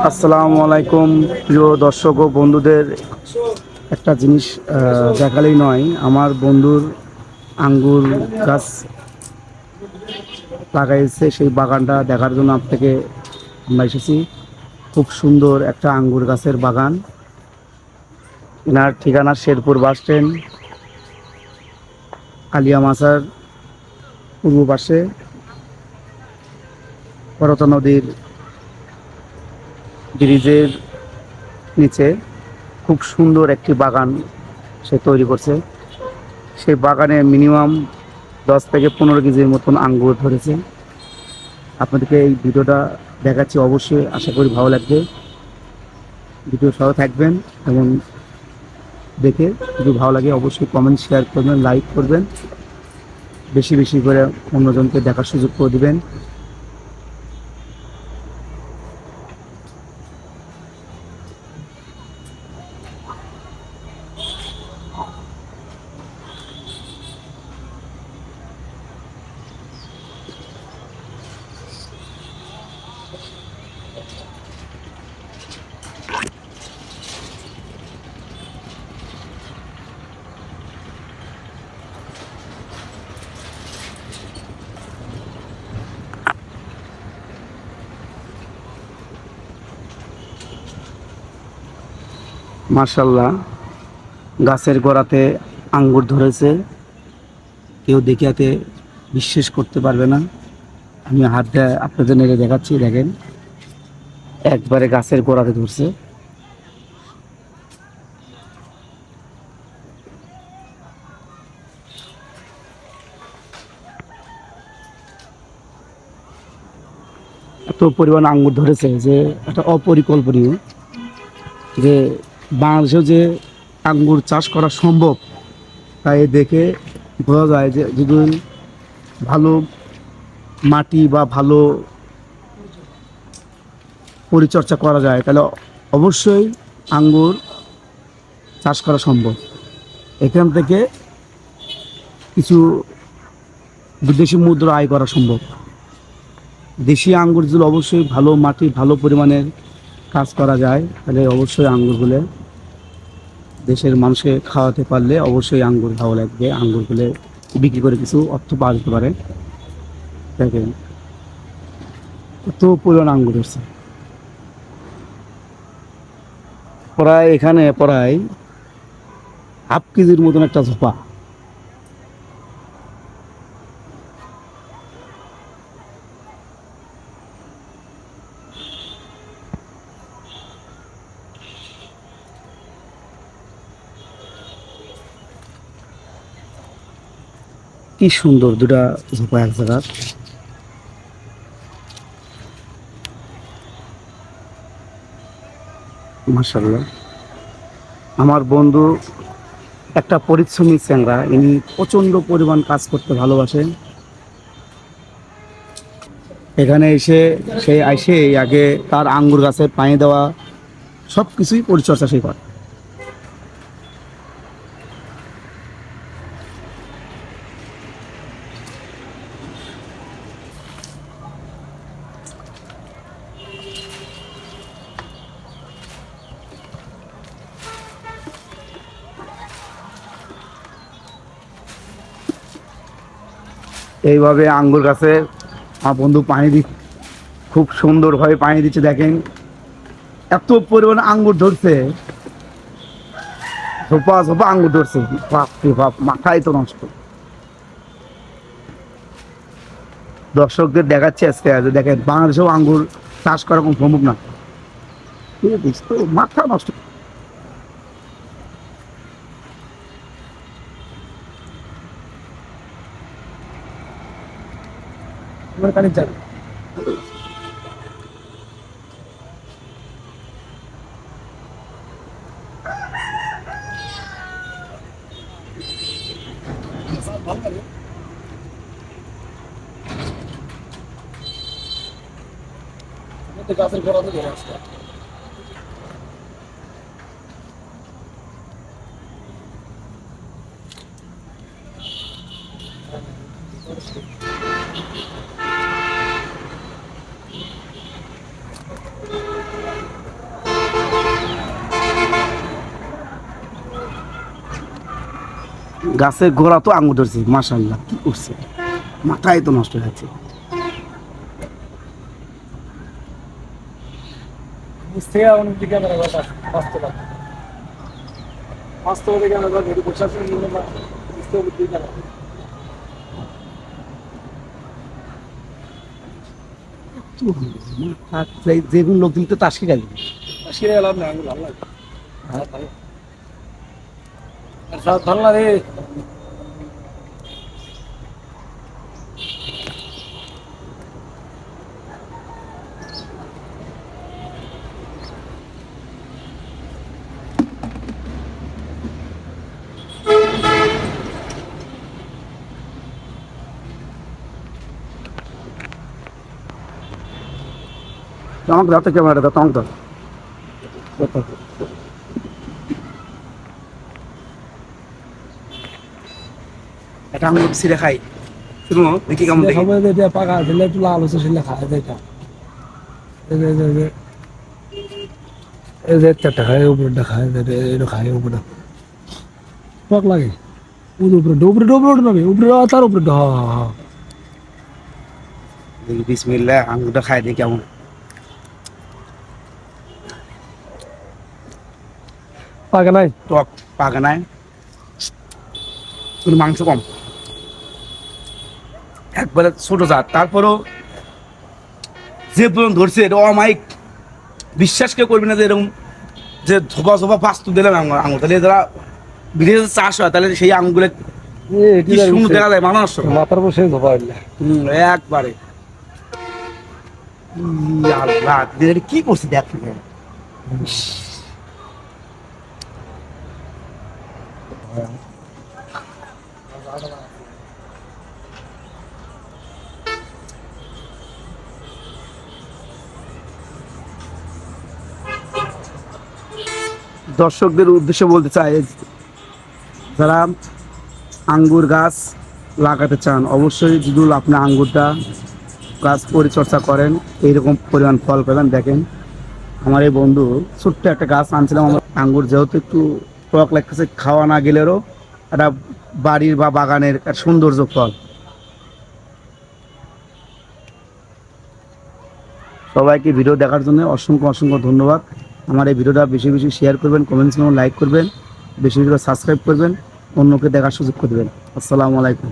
আসসালামু আলাইকুম, প্রিয় দর্শক ও বন্ধুদের। একটা জিনিস দেখালেই নয়, আমার বন্ধুর আঙ্গুর গাছ লাগাইছে, সেই বাগানটা দেখার জন্য আপ থেকে আমরা এসেছি। খুব সুন্দর একটা আঙ্গুর গাছের বাগান। এনার ঠিকানা শেরপুর বাস স্ট্যান্ড কালিয়া মাসার পূর্ব পাশে। করতা নদীর ব্রিজের নিচে খুব সুন্দর একটি বাগান সে তৈরি করছে। সেই বাগানে মিনিমাম দশ থেকে পনেরো কেজির মতন আঙ্গুর ধরেছে। আপনাদেরকে এই ভিডিওটা দেখাচ্ছি অবশ্যই, আশা করি ভালো লাগবে। ভিডিও সহ থাকবেন এবং দেখে যদি ভালো লাগে অবশ্যই কমেন্ট শেয়ার করবেন লাইক করবেন। বেশি বেশি করে অন্যজনকে দেখার সুযোগ করে দিবেন। মার্শাল্লাহ গাছের গোড়াতে আঙ্গুর ধরেছে। কেউ দেখিয়াতে বিশ্বাস করতে পারবে না। আমি হাতটা আপনাদের নেড়ে দেখাচ্ছি, দেখেন। একবারে গাছের গোড়াতে ধরছে। এত পরিমাণ আঙ্গুর ধরেছে যে একটা অপরিকল্পনীয় যে বাংলাদেশেও যে আঙ্গুর চাষ করা সম্ভব, তাই দেখে বোঝা যায় যে যদি ভালো মাটি বা ভালো পরিচর্যা করা যায়, তাহলে অবশ্যই আঙ্গুর চাষ করা সম্ভব। এখান থেকে কিছু বিদেশি মুদ্রা আয় করা সম্ভব। দেশি আঙ্গুর যদি অবশ্যই ভালো মাটি, ভালো পরিমাণের কাজ করা যায়, তাহলে অবশ্যই আঙ্গুরগুলো দেশের মানুষকে খাওয়াতে পারলে অবশ্যই আঙ্গুর ভালো লাগবে। আঙ্গুরগুলো বিক্রি করে কিছু অর্থ পাওয়া যেতে পারে। দেখেন কত পরিমাণ আঙ্গুর হচ্ছে। প্রায় এখানে প্রায় হাফ কেজির মতন একটা ঝোপা। কি সুন্দর দুটা ঝোপা এক জায়গার। মাসাল্লাহ আমার বন্ধু একটা পরিশ্রমী চ্যাংরা, ইনি প্রচণ্ড পরিমাণ কাজ করতে ভালোবাসেন। এখানে এসে সেই আইসে আগে তার আঙ্গুর গাছে পানি দেওয়া সব কিছুই পরিচর্যা সে করে। এইভাবে আঙ্গুর গাছে আমার বন্ধু পানি দি খুব সুন্দরভাবে পানি দিচ্ছে, দেখেন। এত পরিমাণ আঙ্গুর ধরছে। ঝোপা ঝোপা আঙ্গুর ধরছে। বাপ রে বাপ, মাথায় তো নষ্ট। দর্শকদের দেখাচ্ছে আজকে দেখেন, বাংলাদেশেও আঙ্গুর চাষ করা কোনো সম্ভব না। মাথা নষ্ট। এবার কানে যাবে গাছের গোড়া থেকে আসছে গাছের গোড়া তো আঙুর ধরছে মাসাল্লাহ কি করছে? মাথায় তো নষ্ট হয়ে যাচ্ছে। যেগুলো লোক দিল তো তাসকি গেল সিরে এলাম না আমি ভালো লাগে হ্যাঁ ভালো আর সব ভালো লাগে আমাকে দাও তো ক্যামেরাটা দাও এটা আমি সিরে খাই শুনো দেখি কেমন দেখি। এটা পাকা দিলে একটু লাল হচ্ছে সেটা খায় এটা এই যে এই যে- এই যে। এই যে একটা খায় উপরে খায় এটা খায় উপরে পাক লাগে। উপরে উপরে উপরে উপরে উপরে উপরে তার উপরে হা হা হা। দেখি বিসমিল্লাহ আঙুরটা খাই দেখি কেমন। পাকা নাই? টক পাগানায় কিন্তু মাংস কম। একবারে ছোট জাত। তারপরও যে পর্যন্ত ধরছে এটা অমাইক বিশ্বাস কেউ করবি না যে এরকম যে ধোপা ধোপা পাস্তু দিলাম আঙুর আঙুর তাহলে যারা বিদেশে চাষ হয় তাহলে সেই আঙুরগুলো কি সুন্দর দেখা যায় মানুষ। মাথার বসে ধোপা হুম একবারে। আল্লাহ কি করছে দেখ দর্শকদের উদ্দেশ্যে বলতে চাই, যারা আঙ্গুর গাছ লাগাতে চান, অবশ্যই যদি আপনি আঙ্গুরটা গাছ পরিচর্যা করেন, এইরকম পরিমাণ ফল পেবেন দেখেন, আমার এই বন্ধু ছোট্ট একটা গাছ আনছিলাম, আমার আঙ্গুর যেহেতু একটু টক লাগতেছে, খাওয়া না গেলেও একটা বাড়ির বা বাগানের একটা সৌন্দর্য ফল। সবাইকে ভিডিও দেখার জন্য অসংখ্য অসংখ্য ধন্যবাদ। আমার এই ভিডিওটা বেশি বেশি শেয়ার করবেন কমেন্টস করবেন লাইক করবেন, বেশি বেশি সাবস্ক্রাইব করবেন, অন্যকে দেখার সুযোগ করবেন আসসালামু আলাইকুম।